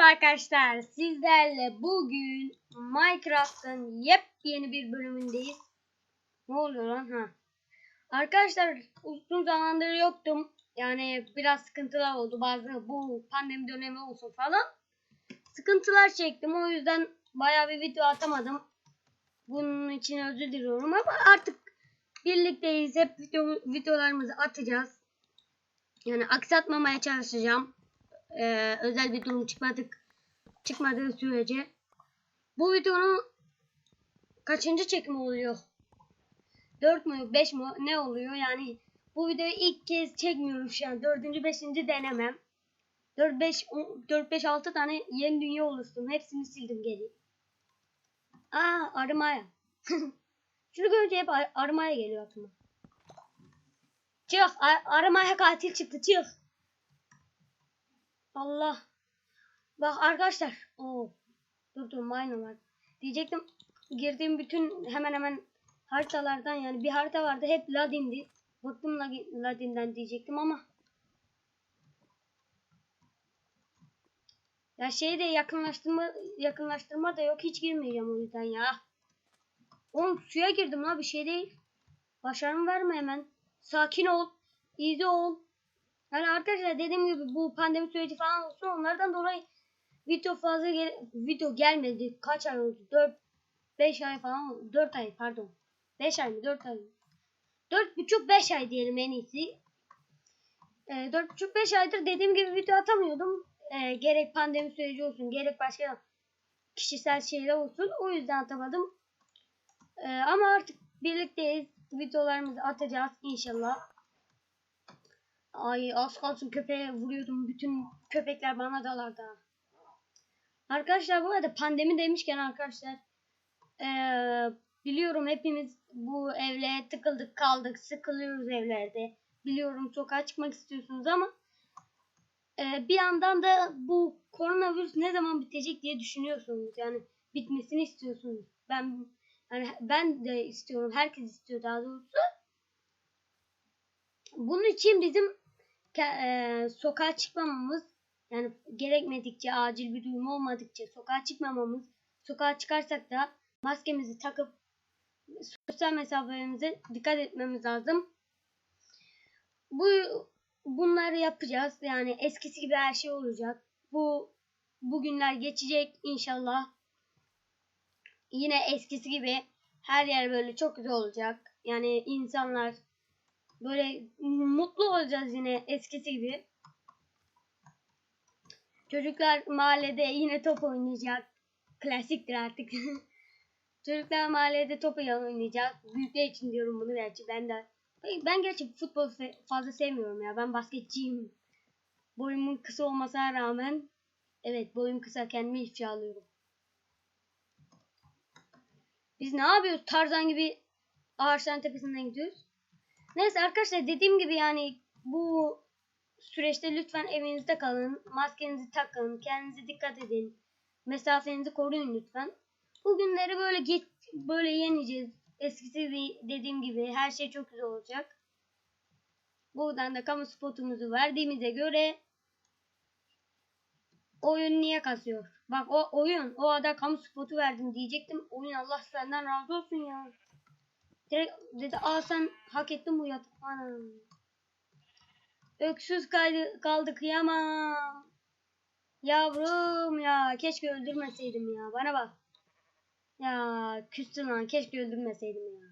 Merhaba arkadaşlar. Sizlerle bugün Minecraft'ın yepyeni bir bölümündeyiz. Ne oluyor lan ha? Arkadaşlar uzun zamandır yoktum. Yani biraz sıkıntılar oldu. Bazı bu pandemi dönemi olsun falan. Sıkıntılar çektim. O yüzden bayağı bir video atamadım. Bunun için özür diliyorum ama artık birlikteyiz. Hep video, videolarımızı atacağız. Yani aksatmamaya çalışacağım e, özel bir durum çıkmadık çıkmadığı sürece bu videonun kaçıncı çekimi oluyor? 4 mü 5 mi ne oluyor? Yani bu videoyu ilk kez çekmiyorum şu an. 4. 5. denemem. 4 5 4 5 6 tane yeni dünya oluşturdum. Hepsini sildim geri. Aa arımaya. Şunu görünce hep ar arımaya geliyor aklıma. Çık ar arımaya katil çıktı çık. Allah. Bak arkadaşlar. Oo. Dur dur mine. Diyecektim girdiğim bütün hemen hemen haritalardan yani bir harita vardı hep Ladin'di. Bıktım Ladin'den diyecektim ama. Ya şeyde yakınlaştırma yakınlaştırma da yok hiç girmeyeceğim o yüzden ya. Oğlum suya girdim la bir şey değil. Başarım verme hemen. Sakin ol. Easy ol. Yani arkadaşlar dediğim gibi bu pandemi süreci falan olsun onlardan dolayı video fazla gel video gelmedi. Kaç ay oldu? 4 5 ay falan oldu. 4 ay pardon. 5 ay mı? 4 ay mı? 4,5 5 ay diyelim en iyisi. E, 4,5 5 aydır dediğim gibi video atamıyordum. E, gerek pandemi süreci olsun, gerek başka kişisel şeyler olsun. O yüzden atamadım. E, ama artık birlikteyiz. Videolarımızı atacağız inşallah. Ay az kalsın köpeğe vuruyordum. Bütün köpekler bana dalardı. Arkadaşlar bu arada pandemi demişken arkadaşlar ee, biliyorum hepimiz bu evle tıkıldık kaldık sıkılıyoruz evlerde. Biliyorum sokağa çıkmak istiyorsunuz ama e, bir yandan da bu koronavirüs ne zaman bitecek diye düşünüyorsunuz. Yani bitmesini istiyorsunuz. Ben yani ben de istiyorum. Herkes istiyor daha doğrusu. Bunun için bizim e, sokağa çıkmamamız yani gerekmedikçe acil bir durum olmadıkça sokağa çıkmamamız sokağa çıkarsak da maskemizi takıp sosyal mesafelerimize dikkat etmemiz lazım. Bu bunları yapacağız. Yani eskisi gibi her şey olacak. Bu bugünler geçecek inşallah. Yine eskisi gibi her yer böyle çok güzel olacak. Yani insanlar Böyle mutlu olacağız yine eskisi gibi. Çocuklar mahallede yine top oynayacak. Klasiktir artık. Çocuklar mahallede top oynayacak. Büyükler için diyorum bunu gerçi. Ben de ben gerçi futbol fazla sevmiyorum ya. Ben basketçiyim. Boyumun kısa olmasına rağmen evet boyum kısa kendimi ifşa alıyorum. Biz ne yapıyoruz? Tarzan gibi ağaçların tepesinden gidiyoruz. Neyse arkadaşlar dediğim gibi yani bu süreçte lütfen evinizde kalın. Maskenizi takın. Kendinize dikkat edin. Mesafenizi koruyun lütfen. Bu günleri böyle geç, böyle yeneceğiz. Eskisi dediğim gibi her şey çok güzel olacak. Buradan da kamu spotumuzu verdiğimize göre oyun niye kasıyor? Bak o oyun o ada kamu spotu verdim diyecektim. Oyun Allah senden razı olsun ya. Direkt dedi aa sen hak ettin bu yatak. Anam. Öksüz kaldı, kaldı kıyamam. Yavrum ya keşke öldürmeseydim ya. Bana bak. Ya küstüm lan keşke öldürmeseydim ya.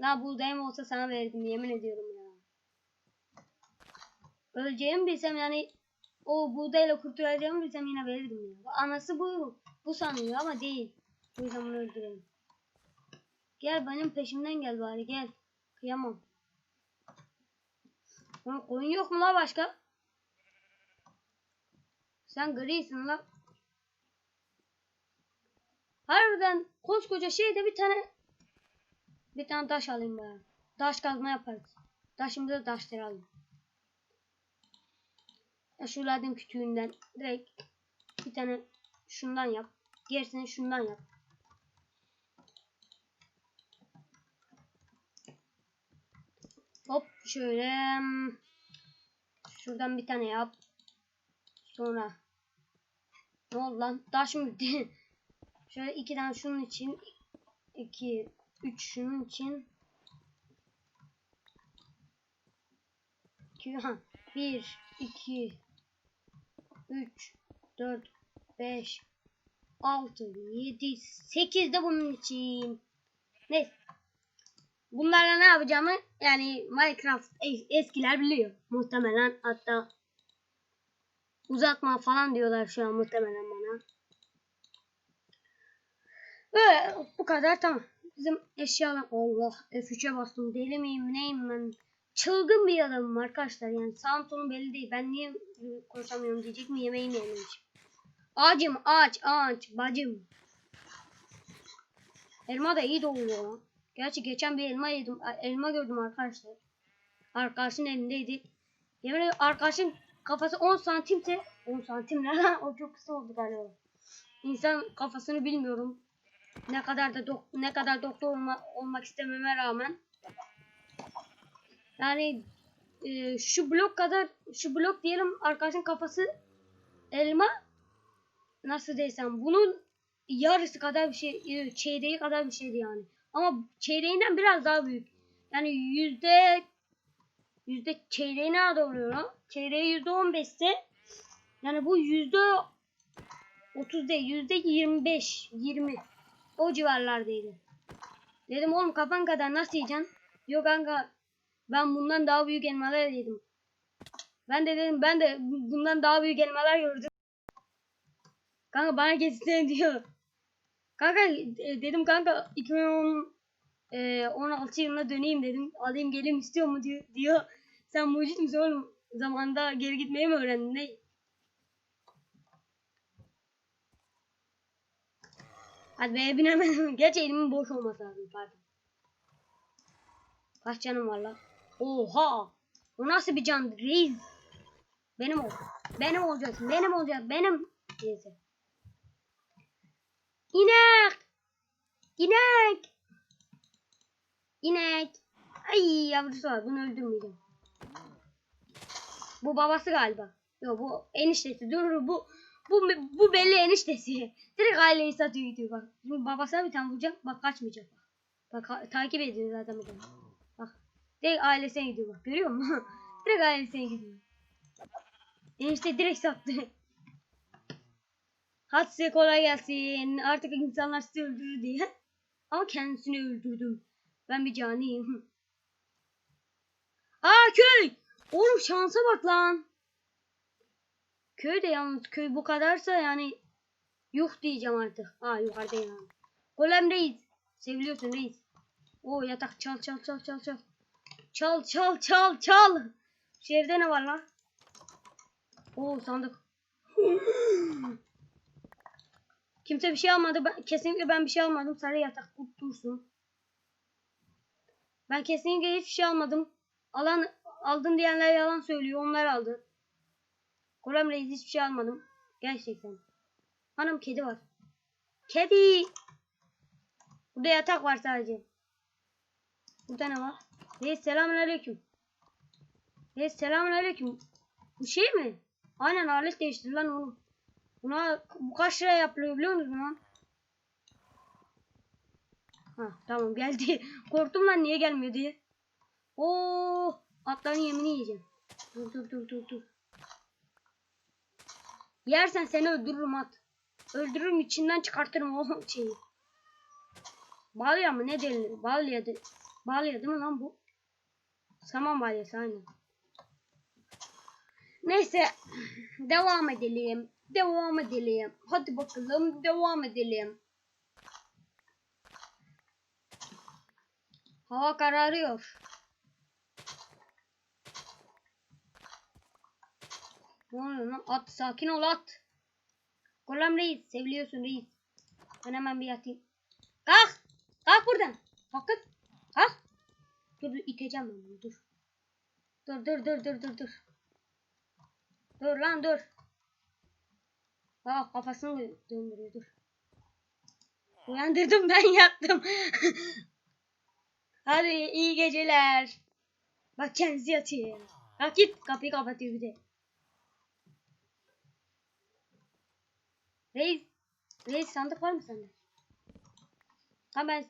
La buğdayım olsa sana verdim yemin ediyorum ya. Öleceğimi bilsem yani o buğdayla kurtulacağımı bilsem yine verirdim ya. Anası bu. Bu sanıyor ama değil. Bu yüzden bunu öldürelim. Gel benim peşimden gel bari gel. Kıyamam. Lan koyun yok mu la başka? Sen grisin la. Harbiden koskoca şeyde bir tane bir tane taş alayım bari. Taş kazma yaparız. Taşımızı da taştıralım. Ya şu ladin direkt bir tane şundan yap. Gerisini şundan yap. Hop şöyle. Şuradan bir tane yap. Sonra Ne oldu lan? Taş mı? Şöyle iki tane şunun için. iki, üç şunun için. İki, ha. Bir, iki, üç, dört, beş, altı, yedi, sekiz de bunun için. Neyse. Bunlarla ne yapacağımı yani Minecraft es- eskiler biliyor. Muhtemelen hatta uzatma falan diyorlar şu an muhtemelen bana. Ve bu kadar tamam. Bizim eşyalar Allah F3'e bastım deli miyim neyim ben çılgın bir adamım arkadaşlar yani sağım solum belli değil ben niye konuşamıyorum diyecek mi yemeğimi yememiş. Ağacım ağaç ağaç bacım. Elma da iyi doğuyor. Gerçi geçen bir elma yedim. Elma gördüm arkadaşlar. Arkadaşın elindeydi. Yemin ediyorum arkadaşın kafası 10 santimse 10 santim ne? O çok kısa oldu galiba. İnsan kafasını bilmiyorum. Ne kadar da dok- ne kadar doktor olma- olmak istememe rağmen yani e, şu blok kadar şu blok diyelim arkadaşın kafası elma nasıl desem bunun yarısı kadar bir şey e, çeyreği kadar bir şeydi yani. Ama çeyreğinden biraz daha büyük. Yani yüzde yüzde çeyreği nerede oluyor lan? Çeyreği yüzde on beşse yani bu yüzde otuz değil yüzde yirmi beş yirmi o civarlardaydı. Dedim oğlum kafan kadar nasıl yiyeceksin? Yok kanka ben bundan daha büyük elmalar yedim. Ben de dedim ben de bundan daha büyük elmalar gördüm. Kanka bana geçsene diyor. Kanka e, dedim kanka 2010 e, 16 yılına döneyim dedim. Alayım geleyim istiyor mu diyor. diyor. Sen mucit misin oğlum? Zamanda geri gitmeyi mi öğrendin? Ne? Hadi be binemedim. Gerçi elimin boş olması lazım pardon. Kaç canım var lan? Oha! O nasıl bir can reis? Benim ol. Benim olacaksın. Benim olacak. Benim. Neyse. İnek. İnek. İnek. Ay yavrusu var. Bunu öldürmeyeceğim. Bu babası galiba. Yok bu eniştesi. Dur bu bu bu belli eniştesi. Direkt aileyi satıyor gidiyor bak. Şimdi babasına bir tane vuracak. Bak kaçmayacak. Bak ha- takip ediyor zaten da. Bak. Direkt ailesine gidiyor bak. Görüyor musun? direkt ailesine gidiyor. Enişte direkt sattı. Hadi kolay gelsin. Artık insanlar sizi öldürür diye. Ama kendisini öldürdüm. Ben bir caniyim. Aa köy! Oğlum şansa bak lan. Köy de yalnız köy bu kadarsa yani yuh diyeceğim artık. Ha yukarıdayım yani. Golem reis. Seviliyorsun reis. O yatak çal çal çal çal çal. Çal çal çal çal. Şu evde ne var lan? Oo sandık. Kimse bir şey almadı. Ben, kesinlikle ben bir şey almadım. Sarı yatak dur- dursun. Ben kesinlikle hiçbir şey almadım. Alan aldın diyenler yalan söylüyor. Onlar aldı. Korem Reis hiçbir şey almadım. Gerçekten. Hanım kedi var. Kedi. Burada yatak var sadece. Burada ne var? Reis selamünaleyküm. Reis selamünaleyküm. Bu şey mi? Aynen alet değiştir lan oğlum. Buna bu kaç lira yapılıyor biliyor musun lan? Ha tamam geldi. Korktum lan niye gelmiyor diye. Oo atların yemini yiyeceğim. Dur dur dur dur dur. Yersen seni öldürürüm at. Öldürürüm içinden çıkartırım o şeyi. Balya mı ne denilir? Balya de Balya değil mi lan bu? Saman balyası aynen. Neyse devam edelim. Devam edelim. Hadi bakalım devam edelim. Hava kararıyor. Ne oluyor? At sakin ol at. Golem reis seviliyorsun reis. Ben hemen bir yatayım. Kalk. Kalk buradan. Kalk. Kalk. Dur dur iteceğim ben. Dur dur dur dur dur dur. Dur lan dur. Bak kafasını dö- döndürüyor dur. Uyandırdım ben yattım. Hadi iyi geceler. Bak kendisi yatıyor. Kalk git kapıyı kapatıyor bir de. Reis. Reis sandık var mı sende? Ha ben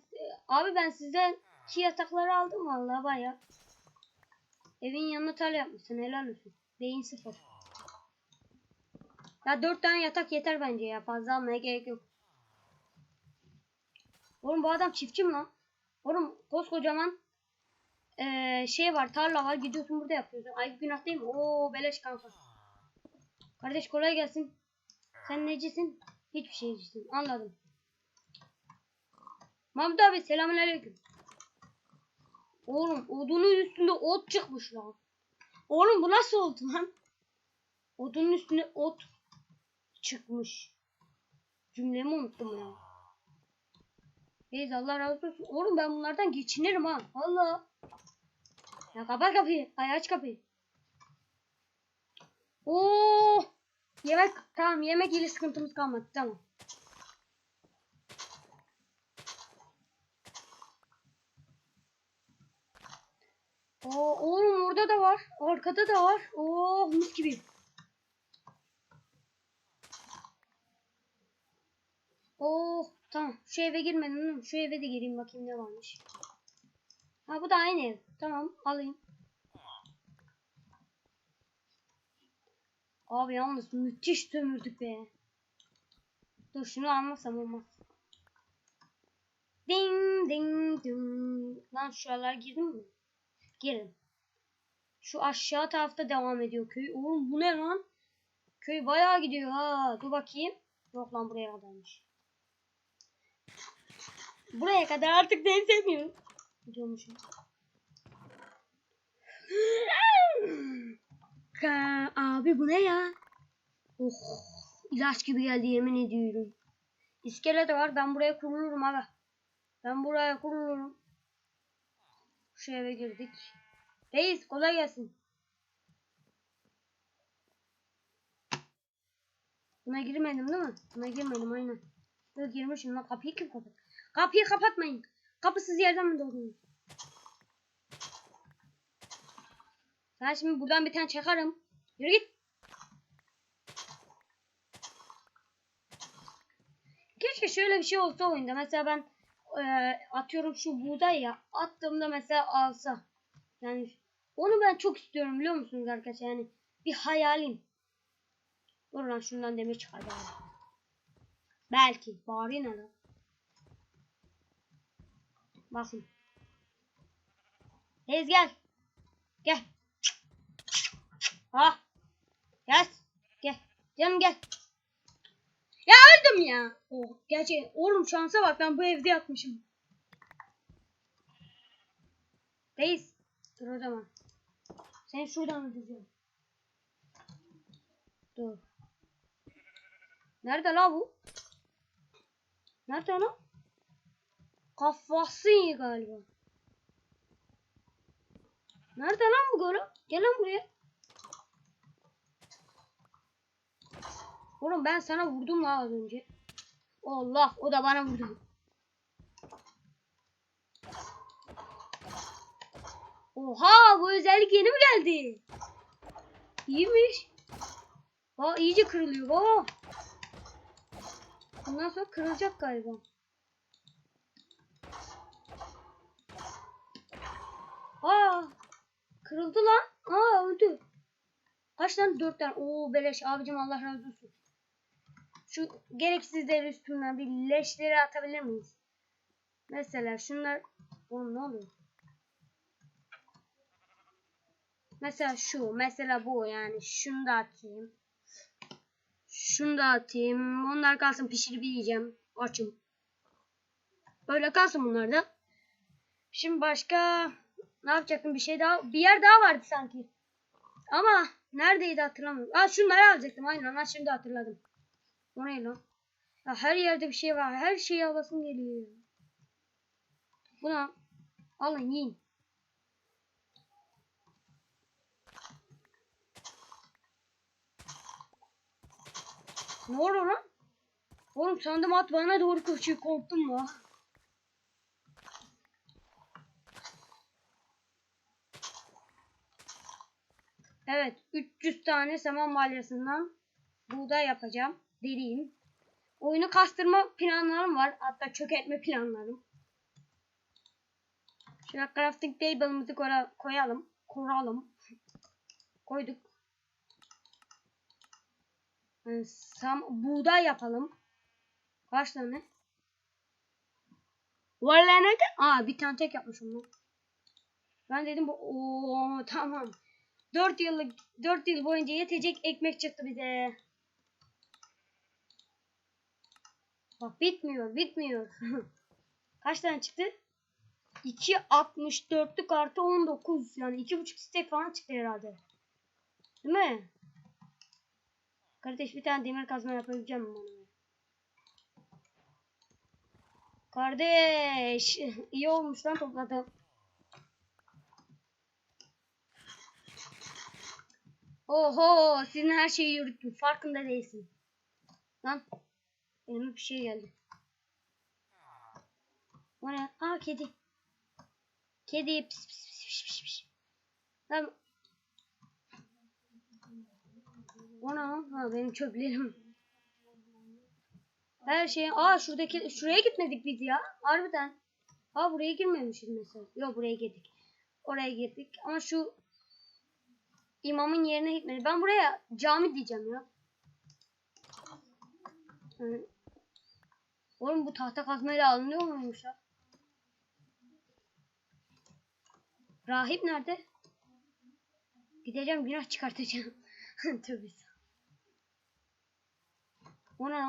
abi ben sizden iki yatakları aldım vallahi baya. Evin yanına tal yapmışsın helal olsun. Beyin sıfır. Ya dört tane yatak yeter bence ya fazla almaya gerek yok. Oğlum bu adam çiftçi mi lan? Oğlum koskocaman eee, şey var tarla var gidiyorsun burada yapıyorsun. Ay günah değil mi? Oo beleş kanka. Kardeş kolay gelsin. Sen necisin? Hiçbir şeycisin. Anladım. Mahmut abi selamünaleyküm. Oğlum odunun üstünde ot çıkmış lan. Oğlum bu nasıl oldu lan? Odunun üstünde ot çıkmış. Cümlemi unuttum ya. Neyse Allah razı olsun. Oğlum ben bunlardan geçinirim ha. Allah. Ya kapat kapıyı. Ay aç kapıyı. Oo. Yemek tamam yemek ile sıkıntımız kalmadı tamam. Oo, oğlum orada da var. Arkada da var. Oo mis gibi. Oh tamam. Şu eve girmedim değil? Şu eve de gireyim bakayım ne varmış. Ha bu da aynı ev. Tamam alayım. Abi yalnız müthiş sömürdük be. Dur şunu almasam olmaz. Ding ding ding. Lan şuralar girdim mi? Girin. Şu aşağı tarafta devam ediyor köy. Oğlum bu ne lan? Köy bayağı gidiyor ha. Dur bakayım. Yok lan buraya kadarmış. Buraya kadar artık. Diyormuşum. Ka- Abi bu ne ya? Oh, ilaç gibi geldi yemin ediyorum. İskelet var. Ben buraya kurulurum abi. Ben buraya kurulurum. Şu eve girdik. Reis kolay gelsin. Buna girmedim değil mi? Buna girmedim aynen. Yok girmişim lan kapıyı kim kapat? Kapıyı kapatmayın. Kapısız yerden mi doğdunuz? Ben şimdi buradan bir tane çakarım. Yürü git. Keşke şöyle bir şey olsa oyunda. Mesela ben e, atıyorum şu buğday ya. Attığımda mesela alsa. Yani onu ben çok istiyorum biliyor musunuz arkadaşlar? Yani bir hayalim. Dur lan şundan demir çıkar. Belki. Bari ne lan? Bakın. Reis gel. Gel. Ha. Gel. Gel. Canım gel. Ya öldüm ya. Oh, gerçi oğlum şansa bak ben bu evde yatmışım. Reis. Dur o zaman. Seni şuradan öldüreceğim. Dur. Nerede la bu? Nerede lan? Kafası iyi galiba. Nerede lan bu göre? Gel lan buraya. Oğlum ben sana vurdum la az önce. Allah o da bana vurdu. Oha bu özellik yeni mi geldi? İyiymiş. Aa iyice kırılıyor baba. Bundan sonra kırılacak galiba. Aa kırıldı lan. Aa öldü. Kaç tane? Dört tane. Oo beleş abicim Allah razı olsun. Şu gereksizleri üstünden bir leşleri atabilir miyiz? Mesela şunlar. Oğlum ne oluyor? Mesela şu. Mesela bu yani. Şunu da atayım. Şunu da atayım. Onlar kalsın pişirip yiyeceğim. Açım. Böyle kalsın bunlar da. Şimdi başka ne yapacaktım bir şey daha. Bir yer daha vardı sanki. Ama neredeydi hatırlamıyorum. Aa şunları alacaktım aynen. Ha şimdi hatırladım. O ne lan? Ya her yerde bir şey var. Her şeyi alasım geliyor. Buna alın yiyin. Ne oluyor lan? Oğlum sandım at bana doğru koşuyor. Korktum mu? Evet. 300 tane saman balyasından buğday yapacağım. Deliyim. Oyunu kastırma planlarım var. Hatta çökertme planlarım. Şöyle crafting table'ımızı koya- koyalım. Kuralım. Koyduk. Yani sam buğday yapalım. Kaç tane? Ne kadar? Aa bir tane tek yapmışım lan. Ben dedim bu ooo tamam. 4 yıllık 4 yıl boyunca yetecek ekmek çıktı bize. Bak bitmiyor, bitmiyor. Kaç tane çıktı? 2 64'lük artı 19 yani 2,5 stek falan çıktı herhalde. Değil mi? Kardeş bir tane demir kazma yapabileceğim bana? Kardeş iyi olmuş lan topladım. Oho senin her şeyi yürüttüm farkında değilsin. Lan elime bir şey geldi. O ne? Aa kedi. Kedi pis pis pis pis pis pis. Lan. O ne? Ha benim çöplerim. Her şey. Aa şuradaki şuraya gitmedik biz ya. Harbiden. Aa buraya girmemişiz mesela. Yok buraya girdik. Oraya girdik. Ama şu imamın yerine gitmedi. Ben buraya cami diyeceğim ya. Oğlum bu tahta kazmayla alınıyor muymuş ya? Rahip nerede? Gideceğim günah çıkartacağım. Tövbe. O ne?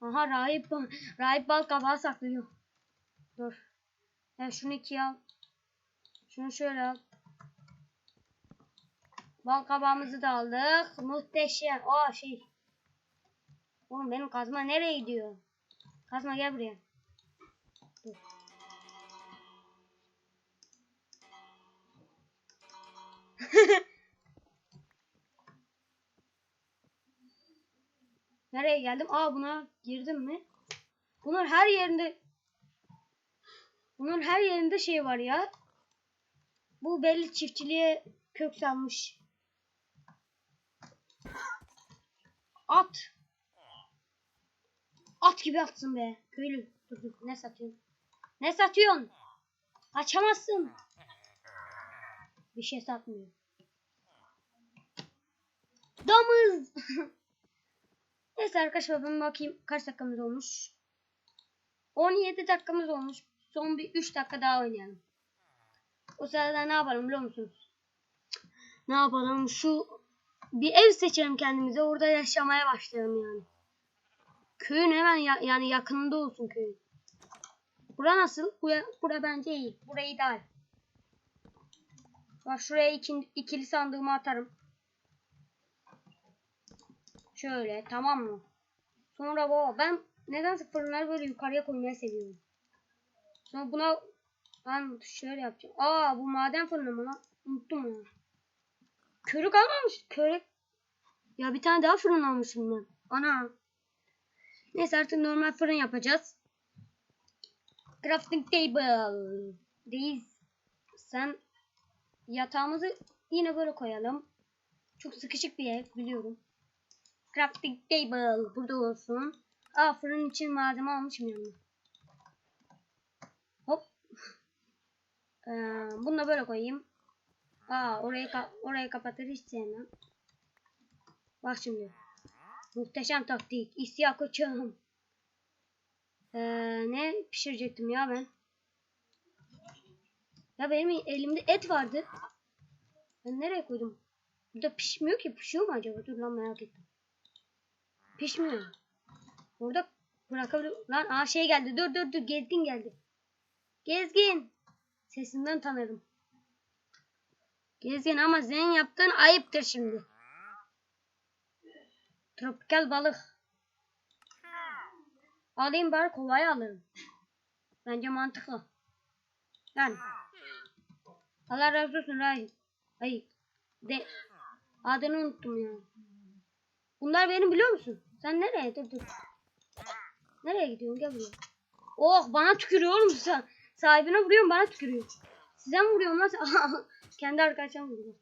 Aha rahip rahip bal kabağı saklıyor. Dur. Ya şunu ikiye al. Şunu şöyle al. Bal kabağımızı da aldık. Muhteşem. Aa şey. Oğlum benim kazma nereye gidiyor? Kazma gel buraya. Dur. Nereye geldim? Aa buna girdim mi? Bunun her yerinde Bunun her yerinde şey var ya. Bu belli çiftçiliğe kök salmış. At. At gibi atsın be. Köylü. Dur dur. Ne satıyorsun? Ne satıyorsun? Açamazsın. Bir şey satmıyor. Domuz. Neyse arkadaşlar ben bakayım kaç dakikamız olmuş. 17 dakikamız olmuş. Son bir 3 dakika daha oynayalım. O sırada ne yapalım biliyor musunuz? Ne yapalım? Şu bir ev seçelim kendimize. Orada yaşamaya başlayalım yani. Köyün hemen ya- yani yakınında olsun köyün. Bura nasıl? Bura, bura bence iyi. Burayı ideal. Bak şuraya iki, ikili sandığımı atarım. Şöyle tamam mı? Sonra baba ben nedense fırınları böyle yukarıya koymayı seviyorum. Sonra buna ben şöyle yapacağım. Aa bu maden fırını mı lan? Unuttum ya. Körük almamış. Körük. Ya bir tane daha fırın almışım ben. Ana. Neyse artık normal fırın yapacağız. Crafting table. Reis. Sen yatağımızı yine böyle koyalım. Çok sıkışık bir ev biliyorum. Crafting table burada olsun. Aa fırın için malzeme almışım yanına. Hop. Ee, bunu da böyle koyayım. Aa orayı ka orayı kapatır hiç sevmem. Bak şimdi. Muhteşem taktik. İsya koçum. Ee, ne pişirecektim ya ben? Ya benim elimde et vardı. Ben nereye koydum? Burada pişmiyor ki. Pişiyor mu acaba? Dur lan merak ettim. Pişmiyor. Burada bırakabilir. Lan aa şey geldi. Dur dur dur. Gezgin geldi. Gezgin. Sesinden tanırım. Gezgin ama senin yaptığın ayıptır şimdi. Tropikal balık. Alayım bari kolay alırım. Bence mantıklı. Yani. Allah razı olsun Rahim. Ay. De. Adını unuttum ya. Bunlar benim biliyor musun? Sen nereye? Dur dur. Nereye gidiyorsun? Gel buraya. Oh bana tükürüyor oğlum sen. Sahibine vuruyorsun bana tükürüyor. Size mi vuruyorum lan? Kendi arkadaşım vuruyor.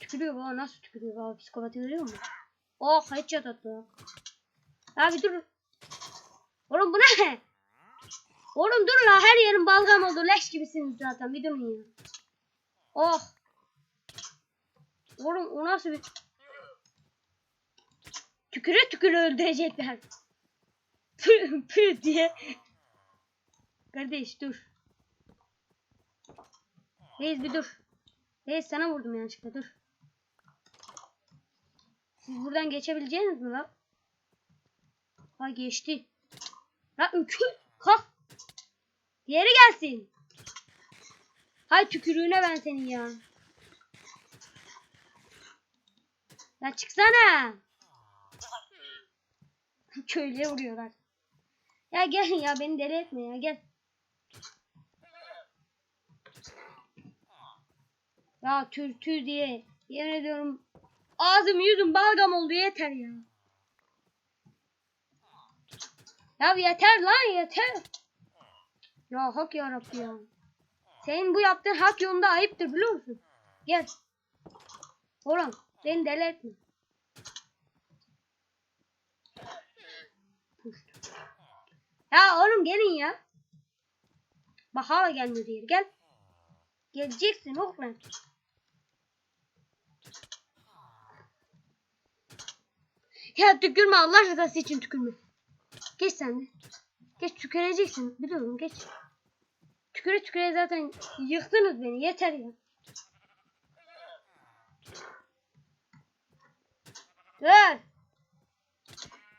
Tükürüyor baba nasıl tükürüyor baba psikopatı görüyor musun? Oh headshot attı. Abi dur. Oğlum bu ne? Oğlum dur la her yerin balgam oldu. Leş gibisiniz zaten. Bir durun ya. Oh. Oğlum o nasıl bir... Tüküre tüküre öldürecekler. Pü pü diye. Kardeş dur. Reis bir dur. Reis sana vurdum yanlışlıkla dur. Siz buradan geçebileceğiniz mi lan? Ha geçti. La öküz. Kalk. Diğeri gelsin. Hay tükürüğüne ben senin ya. Ya çıksana. Köylüye vuruyorlar. Ya gel ya beni deli etme ya gel. Ya tür tür diye yemin ediyorum ağzım yüzüm balgam oldu yeter ya. Ya yeter lan yeter. Ya hak yarabbi ya. Senin bu yaptığın hak yolunda ayıptır biliyor musun? Gel. Oğlum beni deli etme. Ya oğlum gelin ya. Bak gelmiyor diye. Gel. Geleceksin oğlum. Ya tükürme Allah rızası için tükürme. Geç sen de. Geç tüküreceksin. Biliyorum geç. Tüküre tüküre zaten yıktınız beni. Yeter ya. Dur.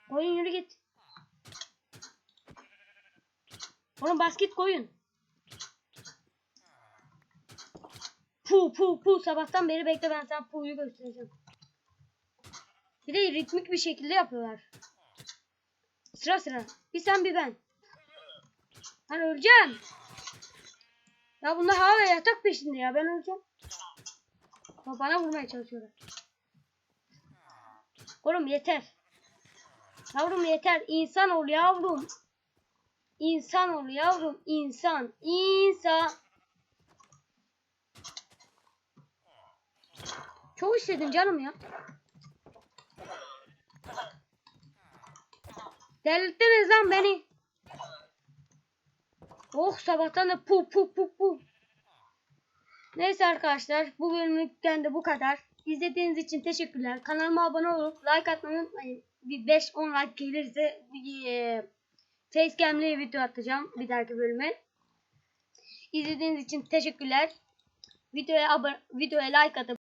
Koyun yürü git. Oğlum basket koyun. Pu pu pu sabahtan beri bekle ben sana pu'yu göstereceğim. Bir de ritmik bir şekilde yapıyorlar. Sıra sıra. Bir sen bir ben. Ben öleceğim. Ya bunlar hala yatak peşinde ya ben öleceğim. Ama bana vurmaya çalışıyorlar. Oğlum yeter. Yavrum yeter. İnsan ol yavrum. İnsan ol yavrum. İnsan. İnsan. Çok istedim canım ya. Delirttiniz lan beni. Oh sabahtan da pu pu pu pu. Neyse arkadaşlar bu bölümlükten de bu kadar. İzlediğiniz için teşekkürler. Kanalıma abone olup like atmayı unutmayın. Bir 5-10 like gelirse e, facecam'li video atacağım bir dahaki bölüme. İzlediğiniz için teşekkürler. Videoya abone, videoya like atıp